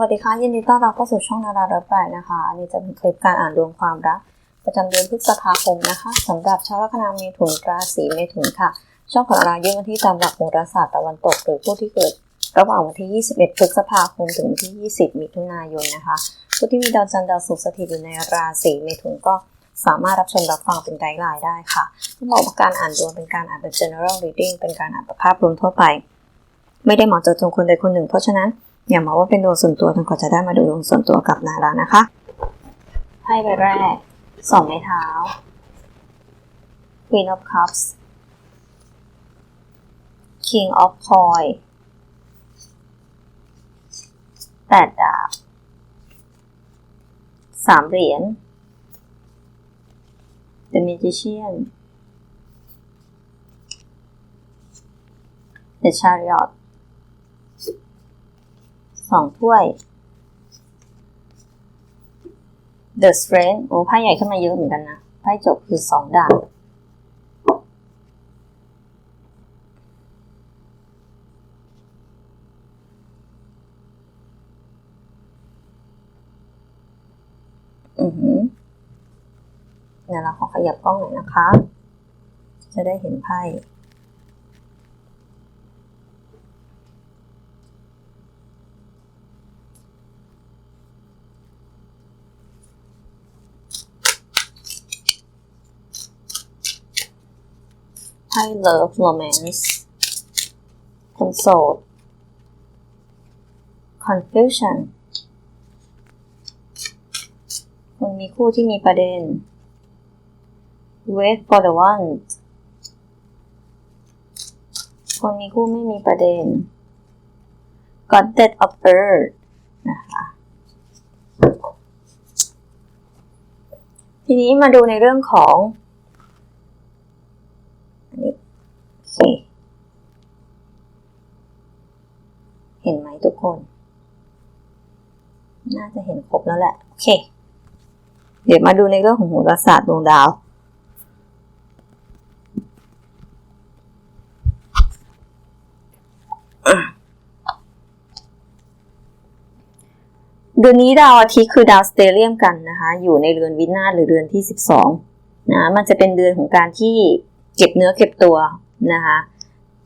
วัสดีค่ะ ยินดีต้อนรับเข้าสู่ช่องนารารับแปลนะคะ อันนี้จะเป็นคลิปการอ่านดวงความรัก ประจำเดือนพฤษภาคมนะคะสำหรับชาวลัคนาเมถุนราศีเมถุนค่ะ ช่องของเรายื่นวันที่ตามหลักโหราศาสตร์ตะวันตก หรือผู้ที่เกิด ระหว่างวันที่ 21 พฤษภาคมถึงวันที่ 20 มิถุนายนนะคะ ผู้ที่มีดาวจันทร์ดาวศุกร์สถิตอยู่ในราศีเมถุนก็สามารถรับชมรับฟังเป็นไกด์ไลน์ได้ค่ะต้องบอกว่าการอ่านดวงเป็นการอ่านแบบ general reading เป็นการอ่านแบบภาพรวมทั่วไป ไม่ได้เหมาะเจาะจงคนใดคนหนึ่ง เพราะฉะนั้น อย่ามาว่าเป็นดวงส่วนตัวจนกว่าจะได้มาดูดวงส่วนตัวกับนารานะคะไพ่ใบแรกสองไม้เท้า Queen of Cups King of Coin แปดดาบสามเหรียญ The Magician The Chariot สองถ้วย The Strength โอ้ไพ่ใหญ่ขึ้นมาเยอะเหมือนกันนะไพ่จบคือสองดาบอือหือเดี๋ยวเราขอขยับกล้องหน่อยนะคะ จะได้เห็นไพ่ พ่ Love Romance คนโสด Confusion คนมีคู่ที่มีประเด็น Wait for the one คนมีคู่ไม่มีประเด็น Goddess of Earth นะคะทีนี้มาดูในเรื่องของ อันนี้ โอเคเห็นไหมทุกคน น่าจะเห็นครบแล้วแหละ โอเค เดี๋ยวมาดูในเรื่องของโหราศาสตร์ดวงดาวเดือนนี้ดาวอาทิตย์คือดาวสเตเลียมกันนะคะ อยู่ในเรือนวินาศหรือเรือนที่ 12นะมันจะเป็นเดือนของการที่เก็บเนื้อเก็บตัว นะคะ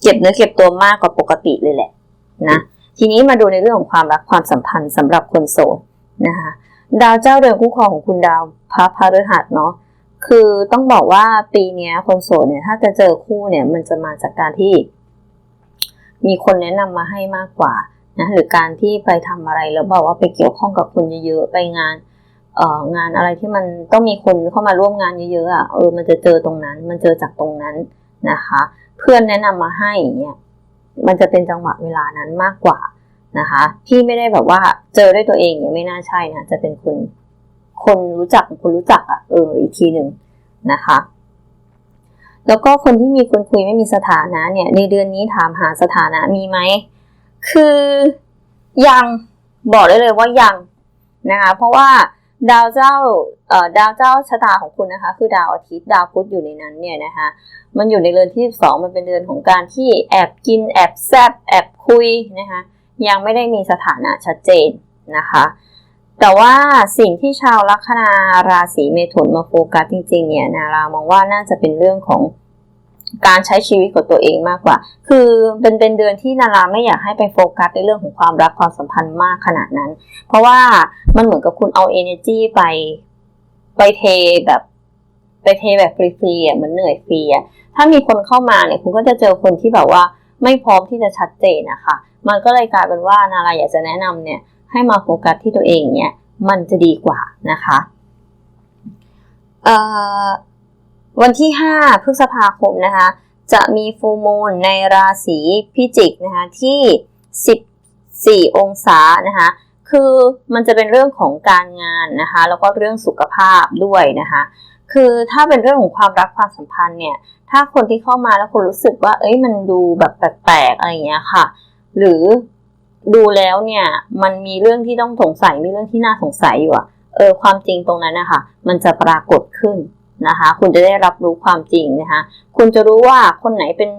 เก็บเนื้อเก็บตัวมากกว่าปกติเลยแหละนะทีนี้มาดูในเรื่องของความรักความสัมพันธ์สำหรับคนโสดนะคะดาวเจ้าเรือนคู่ครองของคุณดาวพระพฤหัสเนาะคือต้องบอกว่าปีเนี้ยคนโสดเนี่ยถ้าจะเจอคู่เนี่ยมันจะมาจากการที่ มีคนแนะนำมาให้มากกว่านะหรือการที่ไปทำอะไรแล้วบอกว่าไปเกี่ยวข้องกับคนเยอะๆไปงานเอ่องานอะไรที่มันต้องมีคนเข้ามาร่วมงานเยอะๆอะเออมันจะเจอตรงนั้น มันเจอจากตรงนั้นนะคะ เพื่อนแนะนำมาให้เงี้ยมันจะเป็นจังหวะเวลานั้นมากกว่านะคะพี่ไม่ได้แบบว่าเจอด้วยตัวเองเนี่ยไม่น่าใช่นะจะเป็นคนคนรู้จักคนรู้จักอะเอออีกทีหนึ่งนะคะแล้วก็คนที่มีคนคุยไม่มีสถานะเนี่ยในเดือนนี้ถามหาสถานะมีไหม คือยังบอกได้เลยว่ายังนะคะเพราะว่า ดาวเจ้าเอ่อดาวเจ้าชะตาของคุณนะคะ คือดาวอาทิตย์ดาวพุธอยู่ในนั้นเนี่ยนะคะมันอยู่ในเรือนที่ 12 มันเป็นเดือนของการที่แอบกินแอบแซบแอบคุยนะคะยังไม่ได้มีสถานะชัดเจนนะคะ แต่ว่าสิ่งที่ชาวลัคนาราศีเมถุนมาโฟกัสจริงๆเนี่ยนารามองว่าน่าจะเป็นเรื่องของ การใช้ชีวิตของตัวเองมากกว่า คือเป็นเป็นเดือนที่นาราไม่อยากให้ไปโฟกัสในเรื่องของความรักความสัมพันธ์มากขนาดนั้น เพราะว่ามันเหมือนกับคุณเอา energy ไปไปเทแบบไปเทแบบฟรีๆอะเหมือนเหนื่อยฟรีอะถ้ามีคนเข้ามาเนี่ยคุณก็จะเจอคนที่แบบว่าไม่พร้อมที่จะชัดเจนนะคะมันก็เลยกลายเป็นว่านาราอยากจะแนะนำเนี่ยให้มาโฟกัสที่ตัวเองเนี่ยมันจะดีกว่านะคะเอ่อ วันที่ 5 พฤษภาคมนะคะ จะมีฟูมูลในราศีพิจิกนะคะที่ 14 องศานะคะคือมันจะเป็นเรื่องของการงานนะคะ แล้วก็เรื่องสุขภาพด้วยนะคะ คือถ้าเป็นเรื่องของความรักความสัมพันธ์เนี่ย ถ้าคนที่เข้ามาแล้วคุณรู้สึกว่า เอ้ยมันดูแบบแปลกๆอะไรอย่างเงี้ยค่ะ หรือดูแล้วเนี่ยมันมีเรื่องที่ต้องสงสัยมีเรื่องที่น่าสงสัยอยู่อะเออความจริงตรงนั้นนะคะมันจะปรากฏขึ้น นะคะ คุณจะได้รับรู้ความจริงนะคะ คุณจะรู้ว่าคนไหนเป็น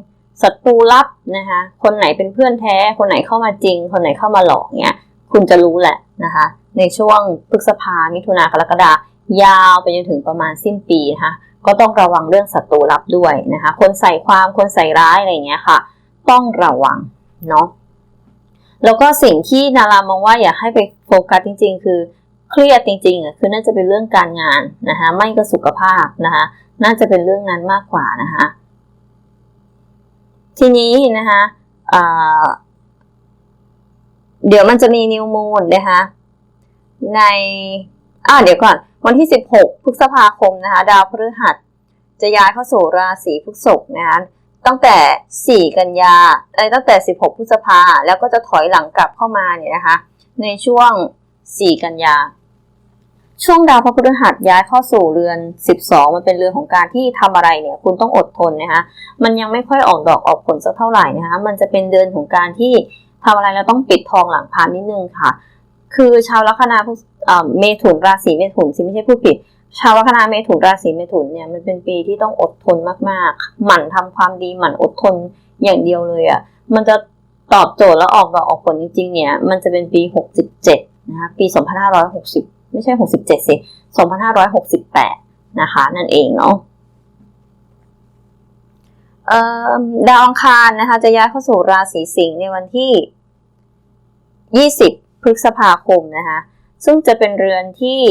ศัตรูลับนะคะ คนไหนเป็นเพื่อนแท้ คนไหนเข้ามาจริง คนไหนเข้ามาหลอกเนี่ยคุณจะรู้แหละนะคะ ในช่วงพฤษภามิถุนากรกฎายาวไปจนถึงประมาณสิ้นปีนะคะก็ต้องระวังเรื่องศัตรูลับด้วยนะคะ คนใส่ความคนใส่ร้ายอะไรเงี้ยค่ะ ต้องระวังเนาะแล้วก็สิ่งที่นารามองว่าอยากให้ไปโฟกัสจริง ๆ คือ เครียดจริงๆอะคือน่าจะเป็นเรื่องการงานนะคะไม่ก็สุขภาพนะคะน่าจะเป็นเรื่องนั้นมากกว่านะคะทีนี้นะคะเดี๋ยวมันจะมีนิวมูนนะคะในอ่าเดี๋ยวก่อน วันที่ 16พฤษภาคมนะคะดาวพฤหัส จะย้ายเข้าสู่ราศีพฤษภนะคะตั้งแต่ 4 กันยาไอ้ตั้งแต่ 16พฤษภาแล้วก็จะถอยหลังกลับเข้ามาเนี่ยนะคะ ในช่วง 4 กันยา ช่วงดาวพระพฤหัสย้ายเข้าสู่เรือน 12 มันเป็นเรือนของการที่ทำอะไรเนี่ย คุณต้องอดทนนะคะมันยังไม่ค่อยออกดอกออกผลสักเท่าไหร่นะคะมันจะเป็นเดือนของการที่ทำอะไรแล้วต้องปิดทองหลังพานนิดนึงค่ะ คือชาวลัคนาเมถุนราศีเมถุนสิไม่ใช่ผู้ผิด ชาวลัคนาเมถุนราศีเมถุนเนี่ยมันเป็นปีที่ต้องอดทนมากๆ หมั่นทำความดีหมั่นอดทนอย่างเดียวเลยอะ่ะมันจะตอบโจทย์แล้วออกดอกออกผลจริงๆเนี่ยมันจะเป็นปี 67นะคะปี 2560 ไม่ใช่ 67 สิ 2568 นะคะ นั่นเองเนาะดาวอังคารนะคะ จะย้ายเข้าสู่ราศีสิงห์ในวันที่ 20 พฤษภาคมนะคะ ซึ่งจะเป็นเรือนที่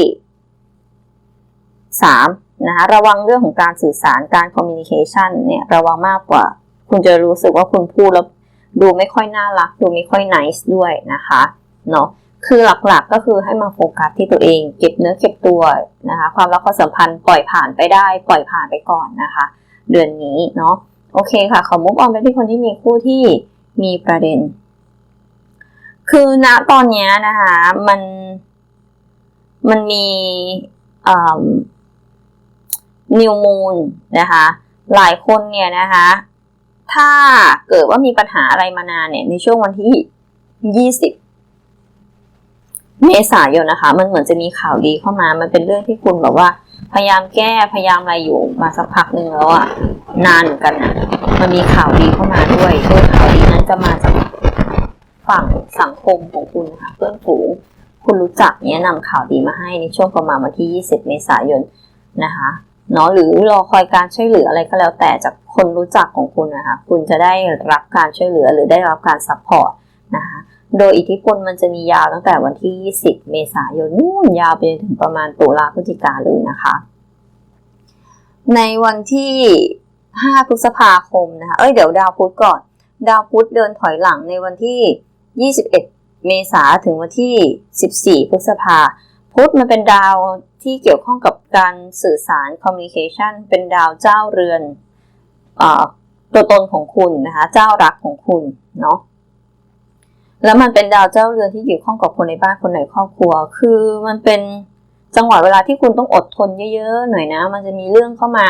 3 นะคะ ระวังเรื่องของการสื่อสารการคอมมิวนิเคชันเนี่ย ระวังมากกว่า คุณจะรู้สึกว่าคุณพูดแล้วดูไม่ค่อยน่ารัก ดูไม่ค่อยนิสด้วยนะคะ เนาะ คือหลักๆก็คือให้มาโฟกัสที่ตัวเอง เก็บเนื้อเก็บตัวนะคะความรักความสัมพันธ์ปล่อยผ่านไปได้ ปล่อยผ่านไปก่อนนะคะ เดือนนี้เนาะโอเคค่ะขอมุกออนไปที่คนที่มีคู่ที่มีประเด็น คือณตอนนี้นะคะมันมันมีนิวมูนนะคะหลายคนเนี่ยนะคะถ้าเกิดว่ามีปัญหาอะไรมานานเนี่ยในช่วงวันที่ยี่สิบ เมษายนนะคะ มันเหมือนจะมีข่าวดีเข้ามา มันเป็นเรื่องที่คุณแบบว่า พยายามแก้พยายามอะไรอยู่มาสักพักหนึ่งแล้วอะนานเหมือนกันนะมันมีข่าวดีเข้ามาด้วยโดยข่าวดีนั้นจะมาจากฝั่งสังคมของคุณค่ะเพื่อนฝูงคุณรู้จักเนี้ยนำข่าวดีมาให้ในช่วงประมาณวันที่ 20 เมษายนนะคะเนาะหรือรอคอยการช่วยเหลืออะไรก็แล้วแต่จากคนรู้จักของคุณนะคะ คุณจะได้รับการช่วยเหลือหรือได้รับการซัพพอร์ตนะคะ โดยอิทธิพลมันจะมียาวตั้งแต่วันที่ 20 เมษายนนู่นยาวไปถึงประมาณตุลาพฤศจิกาเลยนะคะ ในวันที่ 5 พฤษภาคมนะคะ เอ้ยเดี๋ยวดาวพุธก่อน ดาวพุธเดินถอยหลังในวันที่ 21 เมษาถึงวันที่ 14 พฤษภา พุธมันเป็นดาวที่เกี่ยวข้องกับการสื่อสารคอมมิวนิเคชันเป็นดาวเจ้าเรือนตัวตนของคุณนะคะ เจ้ารักของคุณเนาะ แล้วมันเป็นดาวเจ้าเรือนที่เกี่ยวข้องกับคนในบ้านคนในครอบครัว คือมันเป็นจังหวะเวลาที่คุณต้องอดทนเยอะๆหน่อยนะ มันจะมีเรื่องเข้ามา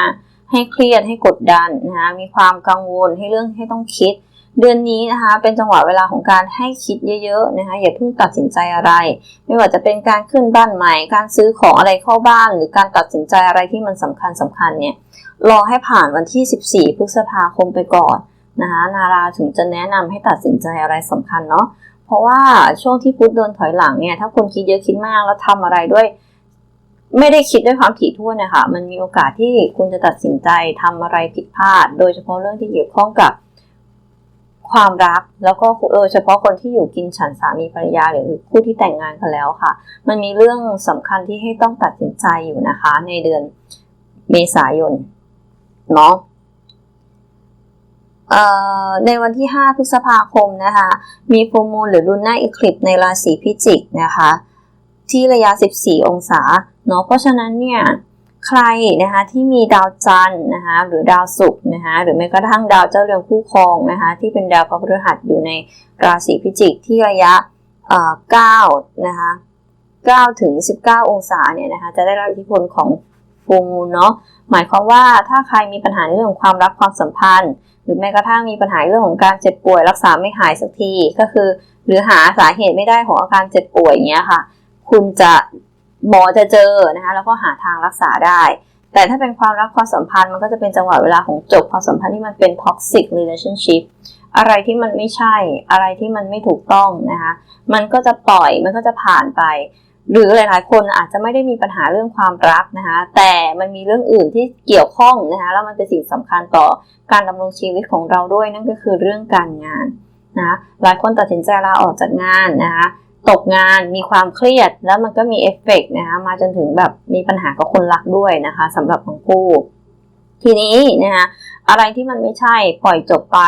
ให้เครียดให้กดดันนะคะมีความกังวลให้เรื่องให้ต้องคิด เดือนนี้นะคะ เป็นจังหวะเวลาของการให้คิดเยอะๆนะคะอย่าเพิ่งตัดสินใจอะไร ไม่ว่าจะเป็นการขึ้นบ้านใหม่ การซื้อของอะไรเข้าบ้าน หรือการตัดสินใจอะไรที่มันสำคัญสำคัญเนี่ยรอให้ผ่านวันที่ 14 พฤษภาคมไปก่อนนะคะนาราถึงจะแนะนำให้ตัดสินใจอะไรสำคัญเนาะ เพราะว่าช่วงที่พุธเดินถอยหลังเนี่ยถ้าคนคิดเยอะคิดมากแล้วทำอะไรด้วย ไม่ได้คิดด้วยความถี่ถ้วนนะคะมันมีโอกาสที่คุณจะตัดสินใจทำอะไรผิดพลาด โดยเฉพาะเรื่องที่เกี่ยวข้องกับความรักแล้วก็เออเฉพาะคนที่อยู่กินฉันสามีภรรยาหรือคู่ที่แต่งงานกันแล้วค่ะ มันมีเรื่องสำคัญที่ให้ต้องตัดสินใจอยู่นะคะ ในเดือนเมษายนเนาะ ในวันที่ 5 พฤษภาคมนะคะ มีฟูมูลหรือลุนน่าอิคลิปในราศีพิจิกนะคะ ที่ระยะ 14 องศาเนาะเพราะฉะนั้นเนี่ยใครนะคะที่มีดาวจันทร์นะคะหรือดาวศุกร์นะคะหรือแม้กระทั่งดาวเจ้าเรือนคู่ครองนะคะที่เป็นดาวพระพฤหัสอยู่ในราศีพิจิกที่ระยะ9นะคะ9ถึง 19 องศาเนี่ยนะคะจะได้รับอิทธิพลของฟูมูลเนาะหมายความว่าถ้าใครมีปัญหาในเรื่องของความรักความสัมพันธ์ หรือแม้กระทั่งมีปัญหาเรื่องของการเจ็บป่วย รักษาไม่หายสักที ก็คือ หรือหาสาเหตุไม่ได้ของอาการเจ็บป่วยอย่างเงี้ยค่ะ คุณจะหมอจะเจอนะคะแล้วก็หาทางรักษาได้ แต่ถ้าเป็นความรักความสัมพันธ์มันก็จะเป็นจังหวะเวลาของจบความสัมพันธ์ที่มันเป็น toxic relationship อะไรที่มันไม่ใช่อะไรที่มันไม่ถูกต้องนะคะมันก็จะปล่อยมันก็จะผ่านไป หรือหลาย ๆ คนอาจจะไม่ได้มีปัญหาเรื่องความรักนะคะ แต่มันมีเรื่องอื่นที่เกี่ยวข้องนะคะแล้วมันเป็นสิ่งสำคัญต่อการดำรงชีวิตของเราด้วยนั่นก็คือเรื่องการงานนะหลายคนตัดสินใจลาออกจากงานนะคะตกงานมีความเครียดแล้วมันก็มีเอฟเฟกต์นะคะมาจนถึงแบบมีปัญหากับคนรักด้วยนะคะสำหรับของคู่ ทีนี้นะคะอะไรที่มันไม่ใช่ปล่อยจบไป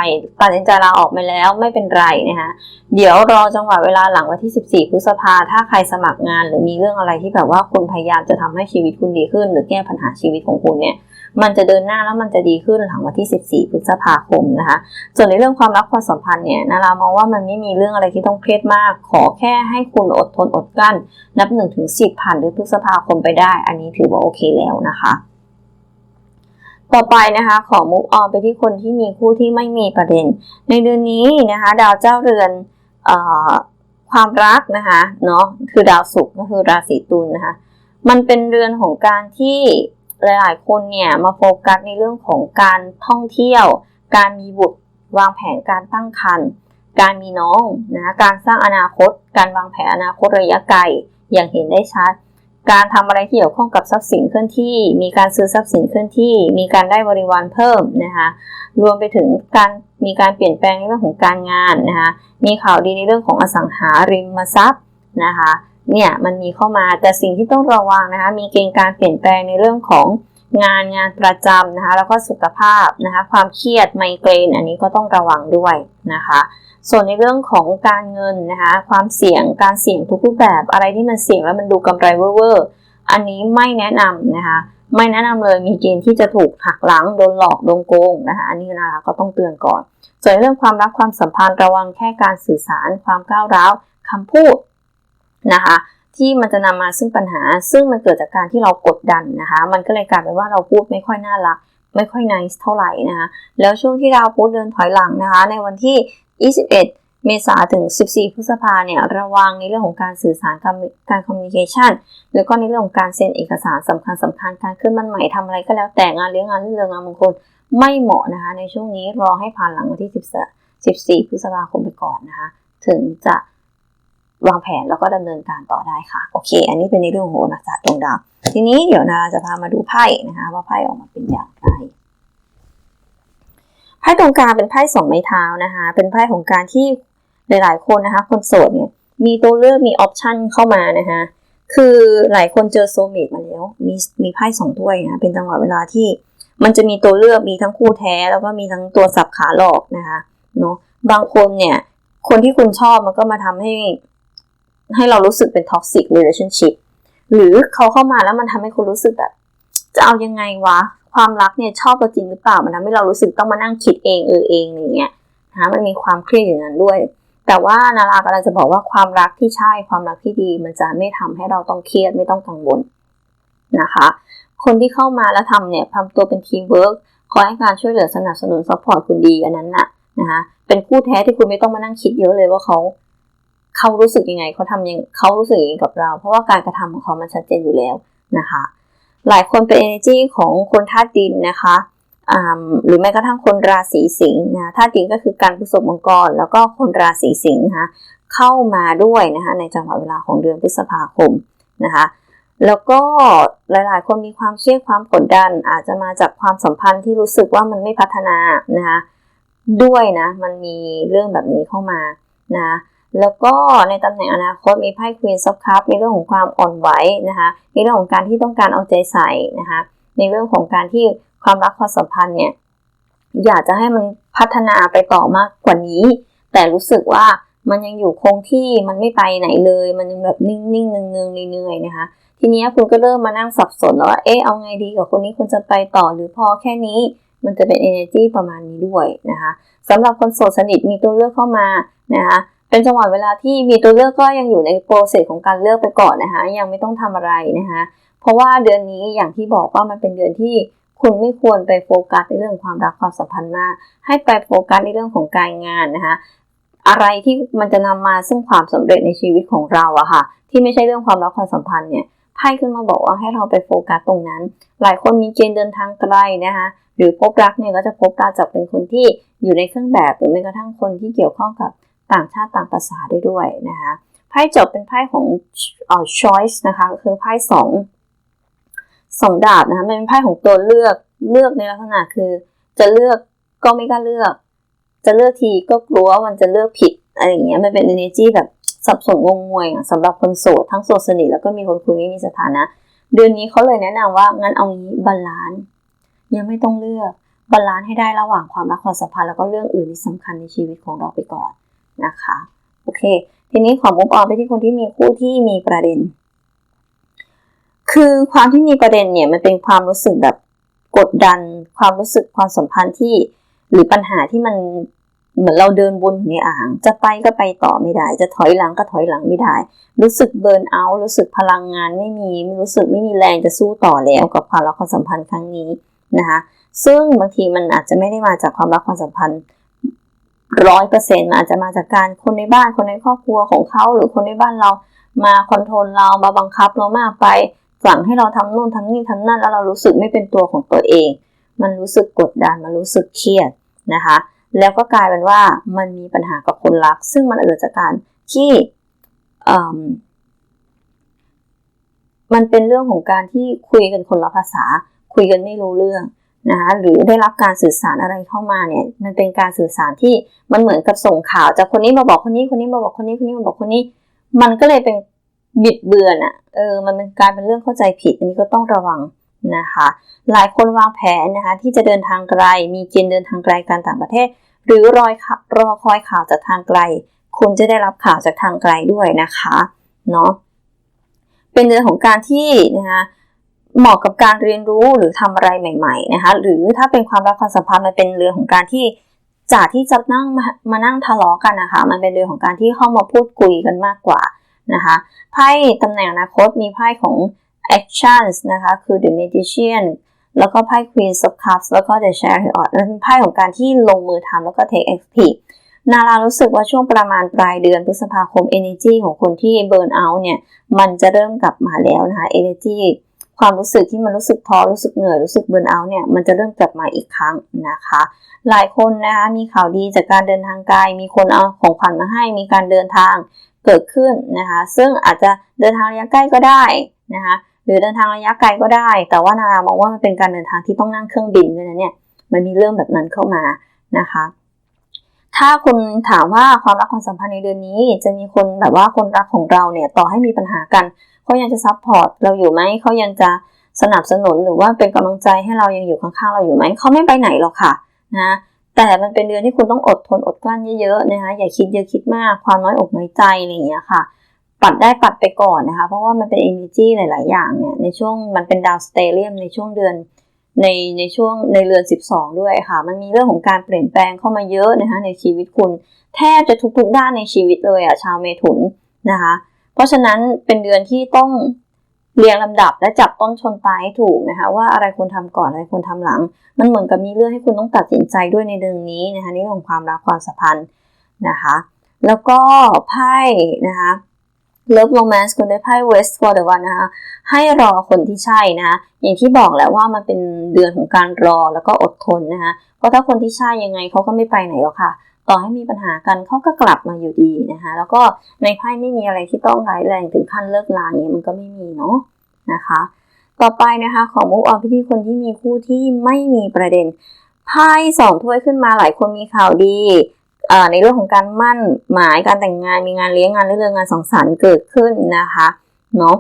ตัดสินใจลาออกไปแล้วไม่เป็นไรนะคะเดี๋ยวรอจังหวะเวลาหลังวันที่ 14 พฤษภาถ้าใครสมัครงาน หรือมีเรื่องอะไรที่แบบว่าคุณพยายามจะทำให้ชีวิตคุณดีขึ้น หรือแก้ปัญหาชีวิตของคุณเนี่ยมันจะเดินหน้าแล้วมันจะดีขึ้นหลังวันที่ 14 พฤษภาคมนะคะ ส่วนในเรื่องความรักความสัมพันธ์เนี่ยนารามองว่ามันไม่มีเรื่องอะไรที่ต้องเครียดมาก ขอแค่ให้คุณอดทนอดกลั้น นับ1นถึงสิผ่านเดือนพฤษภาคมไปได้ อันนี้ถือว่าโอเคแล้วนะคะ ต่อไปนะคะขอมุกออนไปที่คนที่มีคู่ที่ไม่มีประเด็น ในเดือนนี้นะคะดาวเจ้าเรือนอความรักนะคะเนาะคือดาวศุกร์ก็คือราศีตุลนะคะมันเป็นเรือนของการที่หลายๆ คนเนี่ยมาโฟกัสในเรื่องของการท่องเที่ยว การมีบุตรวางแผนการตั้งครรภ์การมีน้องนะการสร้างอนาคต การวางแผนอนาคตระยะไกลอย่างเห็นได้ชัด การทำอะไรที่เกี่ยวข้องกับทรัพย์สินเคลื่อนที่ มีการซื้อทรัพย์สินเคลื่อนที่ มีการได้บริวารเพิ่มนะคะรวมไปถึงการมีการเปลี่ยนแปลงในเรื่องของการงานนะคะมีข่าวดีในเรื่องของอสังหาริมทรัพย์นะคะเนี่ยมันมีเข้ามาแต่สิ่งที่ต้องระวังนะคะมีเกณฑ์การเปลี่ยนแปลงในเรื่องของ งานงานประจำนะคะ แล้วก็สุขภาพนะคะ ความเครียดไมเกรน อันนี้ก็ต้องระวังด้วยนะคะ ส่วนในเรื่องของการเงินนะคะ ความเสี่ยงการเสี่ยงทุกรูปแบบอะไรที่มันเสี่ยงแล้วมันดูกำไรเวอร์อันนี้ไม่แนะนำนะคะ ไม่แนะนำเลยมีเกณฑ์ที่จะถูกหักหลังโดนหลอกโดนโกงนะคะอันนี้นะคะก็ต้องเตือนก่อน ส่วนเรื่องความรักความสัมพันธ์ระวังแค่การสื่อสารความก้าวร้าวคำพูดนะคะ ที่มันจะนำมาซึ่งปัญหา ซึ่งมันเกิดจากการที่เรากดดันนะคะ มันก็เลยกลายเป็นว่าเราพูดไม่ค่อยน่ารัก ไม่ค่อยนิสเท่าไหร่นะคะแล้วช่วงที่ดาวพุธเดินถอยหลังนะคะ ในวันที่ 21 เมษาถึง 14 พฤษภาเนี่ยระวังในเรื่องของการสื่อสารการการคอมมิวนิเคชันแล้วก็ในเรื่องของการเซ็นเอกสารสำคัญสำคัญการขึ้นมันใหม่ทำอะไรก็แล้วแต่งานเลี้ยงงานเรื่องงานมงคลไม่เหมาะนะคะ ในช่วงนี้รอให้ผ่านหลังวันที่ 14พฤษภาคมไปก่อนนะคะ ถึงจะ วางแผนแล้วก็ดำเนินการต่อได้ค่ะ โอเค อันนี้เป็นในเรื่องของโหราศาสตร์ดวงดาวทีนี้เดี๋ยวนาจะพามาดูไพ่นะคะว่าไพ่ออกมาเป็นอย่างไรไพ่ตรงกลางเป็นไพ่สองไม้เท้านะคะ เป็นไพ่ของการที่หลาย ๆ คนนะคะ คนโสดเนี่ยมีตัวเลือกมีออปชันเข้ามานะคะคือหลายคนเจอโซเมตมาแล้ว มีมีไพ่สองถ้วยนะเป็นจังหวะเวลาที่ มันจะมีตัวเลือกมีทั้งคู่แท้ แล้วก็มีทั้งตัวสับขาหลอกนะคะเนาะบางคนเนี่ย คนที่คุณชอบมันก็มาทำให้ ให้เรารู้สึกเป็น toxic relationship หรือเขาเข้ามาแล้วมันทำให้คุณรู้สึกแบบ จะเอายังไงวะ ความรักเนี่ยชอบเราจริงหรือเปล่า มันทำให้เรารู้สึกต้องมานั่งคิดเองเออเองอย่างเงี้ยนะมันมีความเครียดอย่างนั้นด้วย แต่ว่านารากำลังจะบอกว่าความรักที่ใช่ความรักที่ดี มันจะไม่ทำให้เราต้องเครียดไม่ต้องกังวลนะคะ คนที่เข้ามาแล้วทำเนี่ยทำตัวเป็นทีมเวิร์กคอยให้การช่วยเหลือสนับสนุนซัพพอร์ตคุณดีอันนั้นน่ะนะคะเป็นคู่แท้ที่คุณไม่ต้องมานั่งคิดเยอะเลยว่าเขา เขารู้สึกยังไงเขาทำยังเขารู้สึกยังไงกับเรา เพราะว่าการกระทำของเขามันชัดเจนอยู่แล้วนะคะ หลายคนเป็น energy ของคนธาตุดินนะคะหรือแม้กระทั่งคนราศีสิงห์นะธาตุดินก็คือการผสมมังกรแล้วก็คนราศีสิงห์นะคะเข้ามาด้วยนะคะในจังหวะเวลาของเดือนพฤษภาคมนะคะแล้วก็หลายๆ คนมีความเครียดความกดดัน อาจจะมาจากความสัมพันธ์ที่รู้สึกว่ามันไม่พัฒนานะคะด้วยนะมันมีเรื่องแบบนี้เข้ามานะ แล้วก็ในตำแหน่งอนาคตมีไพ่ Queen of Cups ในเรื่องของความอ่อนไหวนะคะในเรื่องของการที่ต้องการเอาใจใส่นะคะในเรื่องของการที่ความรักความสัมพันธ์เนี่ยอยากจะให้มันพัฒนาไปต่อมากกว่านี้ แต่รู้สึกว่ามันยังอยู่คงที่มันไม่ไปไหนเลย มันยังแบบนิ่งๆเนืองๆเหนื่อยๆนะคะ ทีนี้คุณก็เริ่มมานั่งสับสนแล้วว่าเอ๊ะเอาไงดีกับคนนี้คุณจะไปต่อหรือพอแค่นี้มันจะเป็น energy ประมาณนี้ด้วยนะคะสำหรับคนโสดสนิทมีตัวเลือกเข้ามานะคะ เป็นจังหวะเวลาที่มีตัวเลือกก็ยังอยู่ในโปรเซสของการเลือกไปก่อนนะคะ ยังไม่ต้องทำอะไรนะคะ เพราะว่าเดือนนี้อย่างที่บอกว่ามันเป็นเดือนที่คุณไม่ควรไปโฟกัสในเรื่องความรักความสัมพันธ์มาก ให้ไปโฟกัสในเรื่องของการงานนะคะ อะไรที่มันจะนำมาซึ่งความสำเร็จในชีวิตของเราอะค่ะ ที่ไม่ใช่เรื่องความรักความสัมพันธ์เนี่ยไพ่ขึ้นมาบอกว่าให้เราไปโฟกัสตรงนั้น หลายคนมีเกณฑ์เดินทางไกลนะคะ หรือพบรักเนี่ยก็จะพบการจากเป็นคนที่อยู่ในเครื่องแบบหรือแม้กระทั่งคนที่เกี่ยวข้องกับ ต่างชาติต่างภาษาได้ด้วยนะคะไพ่จบเป็นไพ่ของเอ่อ choice นะคะก็คือไพ่สองสองดาบนะคะเป็นไพ่ของตัวเลือกเลือกในลักษณะคือ จะเลือกก็ไม่กล้าเลือก จะเลือกทีก็กลัวว่ามันจะเลือกผิดอะไรอย่างเงี้ยมันเป็น energy แบบสับสนงงงวยอะสำหรับคนโสดทั้งโสดสนิทแล้วก็มีคนคุยไม่มีสถานะ เดือนนี้เขาเลยแนะนำว่างั้นเอางี้บาลานซ์ยังไม่ต้องเลือกบาลานซ์ให้ได้ระหว่างความรักความสัมพันธ์แล้วก็เรื่องอื่นที่สำคัญในชีวิตของเราไปก่อน นะคะโอเค ทีนี้ขอมุกออนไปที่คนที่มีคู่ที่มีประเด็น คือความที่มีประเด็นเนี่ยมันเป็นความรู้สึกแบบกดดัน ความรู้สึกความสัมพันธ์ที่หรือปัญหาที่มันเหมือนเราเดินวนอยู่ในอ่าง จะไปก็ไปต่อไม่ได้ จะถอยหลังก็ถอยหลังไม่ได้ รู้สึกเบิร์นเอาท์รู้สึกพลังงานไม่มีรู้สึกไม่มีแรงจะสู้ต่อแล้วกับความรักความสัมพันธ์ครั้งนี้นะคะซึ่งบางทีมันอาจจะไม่ได้มาจากความรักความสัมพันธ์ ร้อยเปอร์เซ็นต์อาจจะมาจากการคนในบ้านคนในครอบครัวของเขาหรือคนในบ้านเรามาคอนโทรลเรามาบังคับเรามากไปสั่งให้เราทำนู่นทำนี่ทำนั่นแล้วเรารู้สึกไม่เป็นตัวของตัวเอง มันรู้สึกกดดันมันรู้สึกเครียดนะคะ แล้วก็กลายเป็นว่ามันมีปัญหากับคนรัก ซึ่งมันเกิดจากการที่มมันเป็นเรื่องของการที่คุยกันคนละภาษา คุยกันไม่รู้เรื่อง นะคะหรือได้รับการสื่อสารอะไรเข้ามาเนี่ยมันเป็นการสื่อสารที่มันเหมือนกับส่งข่าวจากคนนี้มาบอกคนนี้คนนี้มาบอกคนนี้คนนี้มาบอกคนนี้ มันก็เลยเป็นบิดเบือนอะ่ะเออมันเป็นการเป็นเรื่องเข้าใจผิด อันนี้ก็ต้องระวังนะคะ หลายคนวางแผนนะคะที่จะเดินทางไกล มีเกณฑ์เดินทางไกลการต่างประเทศ หรือรอยรอคอยข่าวจากทางไกล คุณจะได้รับข่าวจากทางไกลด้วยนะคะเนาะเป็นเรื่องของการที่นะคะ เหมาะกับการเรียนรู้หรือทำอะไรใหม่ๆนะคะหรือถ้าเป็นความรักความสัมพันธ์มันเป็นเรื่องของการที่จากที่จะนั่งมามานั่งทะเลาะกันนะคะ มันเป็นเรื่องของการที่เข้ามาพูดคุยกันมากกว่านะคะไพ่ตำแหน่งอนาคตมีไพ่ของ actions นะคะคือ the magician แล้วก็ไพ่ queen of cups แล้วก็ the chariot นั่นเป็นไพ่ของการที่ลงมือทำแล้วก็ take active นารารู้สึกว่าช่วงประมาณปลายเดือนพฤษภาคม energy ของคนที่ burn out เนี่ย มันจะเริ่มกลับมาแล้วนะคะ energy ความรู้สึกที่มันรู้สึกท้อรู้สึกเหนื่อยรู้สึกเบิร์นเอาเนี่ยมันจะเริ่มกลับมาอีกครั้งนะคะ หลายคนนะคะมีข่าวดีจากการเดินทางไกลมีคนเอาของขวัญมาให้มีการเดินทางเกิดขึ้นนะคะซึ่งอาจจะเดินทางระยะใกล้ก็ได้นะคะหรือเดินทางระยะไกลก็ได้ แต่ว่านารามองว่ามันเป็นการเดินทางที่ต้องนั่งเครื่องบินด้วยนะเนี่ยมันมีเรื่องแบบนั้นเข้ามานะคะ ถ้าคุณถามว่าความรักความสัมพันธ์ในเดือนนี้ จะมีคนแบบว่าคนรักของเราเนี่ยต่อให้มีปัญหากันเขายังจะซัพพอร์ตเราอยู่ไหมเขายังจะสนับสนุนหรือว่าเป็นกำลังใจให้เรายังอยู่ข้างๆเราอยู่ไหมเขาไม่ไปไหนหรอกค่ะนะแต่มันเป็นเดือนที่คุณต้องอดทนอดกลั้นเยอะๆนะคะอย่าคิดเยอะคิดมากความน้อยอกน้อยใจอะไรอย่างเงี้ยค่ะ ปัดได้ปัดไปก่อนนะคะ เพราะว่ามันเป็น energy หลาย ๆ อย่างเนี่ยในช่วงมันเป็นดาวสเตเลียมในช่วงเดือน ในในช่วงในเรือน 12 ด้วยค่ะ มันมีเรื่องของการเปลี่ยนแปลงเข้ามาเยอะนะคะในชีวิตคุณ แทบจะทุกๆด้านในชีวิตเลยอะชาวเมถุนนะคะ เพราะฉะนั้นเป็นเดือนที่ต้องเรียงลำดับและจับต้นชนปลายให้ถูกนะคะว่าอะไรควรทำก่อนอะไรควรทำหลัง มันเหมือนกับมีเรื่องให้คุณต้องตัดสินใจด้วยในเดือนนี้นะคะในเรื่ของความรักความสัมพันธ์นะคะ แล้วก็ไพ่นะคะ Love Romance คุณได้ไพ่ West for the One นะคะให้รอคนที่ใช่นะคะอย่างที่บอกแล้วว่ามันเป็นเดือนของการรอแล้วก็อดทนนะคะเพราะถ้าคนที่ใช่ยังไงเขาก็ไม่ไปไหนหรอกค่ะ ต่อให้มีปัญหากันเขาก็กลับมาอยู่ดีนะคะแล้วก็ในไพ่ไม่มีอะไรที่ต้องร้ายแรงถึงขั้นเลิกลาอย่างนี้มันก็ไม่มีเนาะนะคะ ต่อไปนะคะขอมุกออนพิธีคนที่มีคู่ที่ไม่มีประเด็นไพ่สองถ้วยขึ้นมาหลายคนมีข่าวดี ในเรื่องของการมั่นหมายการแต่งงานมีงานเลี้ยงงานเรื่องงานสังสรรค์เกิดขึ้นนะคะเนาะ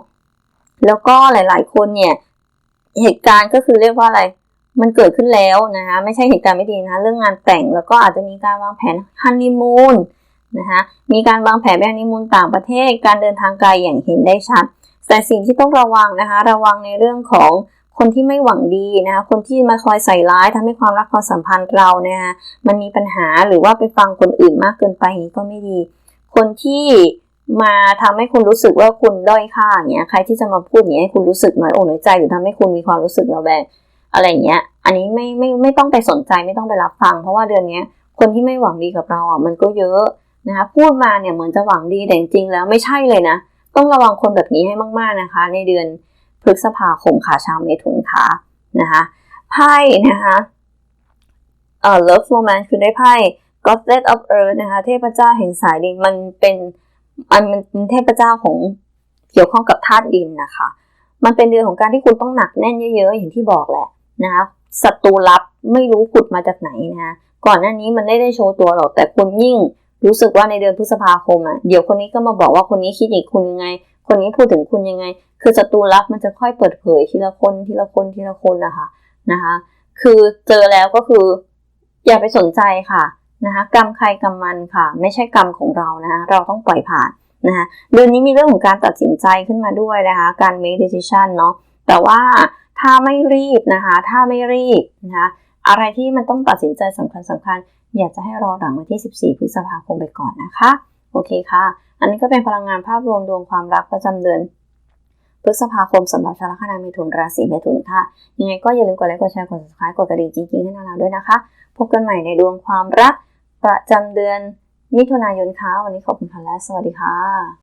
แล้วก็หลาย ๆ คนเนี่ยเหตุการณ์ก็คือเรียกว่าอะไรมันเกิดขึ้นแล้วนะคะไม่ใช่เหตุการณ์ไม่ดีนะเรื่องงานแต่งแล้วก็อาจจะมีการวางแผนฮันนีมูนนะคะมีการวางแผนไปฮันนีมูนต่างประเทศการเดินทางไกลอย่างเห็นได้ชัด แต่สิ่งที่ต้องระวังนะคะ ระวังในเรื่องของ คนที่ไม่หวังดีนะคะคนที่มาคอยใส่ร้ายทำให้ความรักความสัมพันธ์เราเนี่ยมันมีปัญหาหรือว่าไปฟังคนอื่นมากเกินไปก็ไม่ดี คนที่มาทำให้คุณรู้สึกว่าคุณด้อยค่าอย่างเงี้ยใครที่จะมาพูดอย่างเงี้ยให้คุณรู้สึกน้อยอกน้อยใจหรือทำให้คุณมีความรู้สึกระแวงอะไรเงี้ย อันนี้ไม่ไม่ไม่ต้องไปสนใจไม่ต้องไปรับฟัง เพราะว่าเดือนนี้คนที่ไม่หวังดีกับเราอะมันก็เยอะนะคะพูดมาเนี่ยเหมือนจะหวังดีแต่จริงๆแล้วไม่ใช่เลยนะ ต้องระวังคนแบบนี้ให้มากๆนะคะ ในเดือน พฤษภาคมค่ะชาวเมถุนค่ะนะคะไพ่นะคะเอ่อ love romance คือได้ไพ่ goddess of earth นะคะเทพเจ้าแห่งสายดินมันเป็นมันมันเป็นเทพเจ้าของเกี่ยวข้องกับธาตุดินนะคะ มันเป็นเดือนของการที่คุณต้องหนักแน่นเยอะๆอย่างที่บอกแหละนะคะศัตรูลับไม่รู้ผุดมาจากไหนนะคะก่อนหน้านี้มันไม่ได้โชว์ตัวหรอกแต่คุณยิ่งรู้สึกว่าในเดือนพฤษภาคมอะเดี๋ยวคนนี้ก็มาบอกว่าคนนี้คิดอีกคุณยังไง คนนี้พูดถึงคุณยังไง คือศัตรูลับมันจะค่อยเปิดเผยทีละคนทีละคนทีละคนนะคะนะคะ คือเจอแล้วก็คือ อย่าไปสนใจค่ะนะคะกรรมใครกรรมมันค่ะ ไม่ใช่กรรมของเรานะคะเราต้องปล่อยผ่านนะคะเดือนนี้มีเรื่องของการตัดสินใจขึ้นมาด้วยนะคะ การ make decision เนาะแต่ว่าถ้าไม่รีบนะคะ ถ้าไม่รีบนะคะอะไรที่มันต้องตัดสินใจสำคัญสำคัญ อยากจะให้รอหลังวันที่ 14 พฤษภาคมไปก่อนนะคะ โอเคค่ะ อันนี้ก็เป็นพลังงานภาพรวมดวงความรักประจำเดือนพฤษภาคมสำหรับชาวลัคนาเมถุนราศีเมถุนค่ะ ยังไงก็อย่าลืมกดไลค์กดแชร์กด subscribe กดกระดิ่งจริงๆให้นาราด้วยนะคะ พบกันใหม่ในดวงความรักประจำเดือนมิถุนายนค่ะ วันนี้ขอบคุณค่ะและสวัสดีค่ะ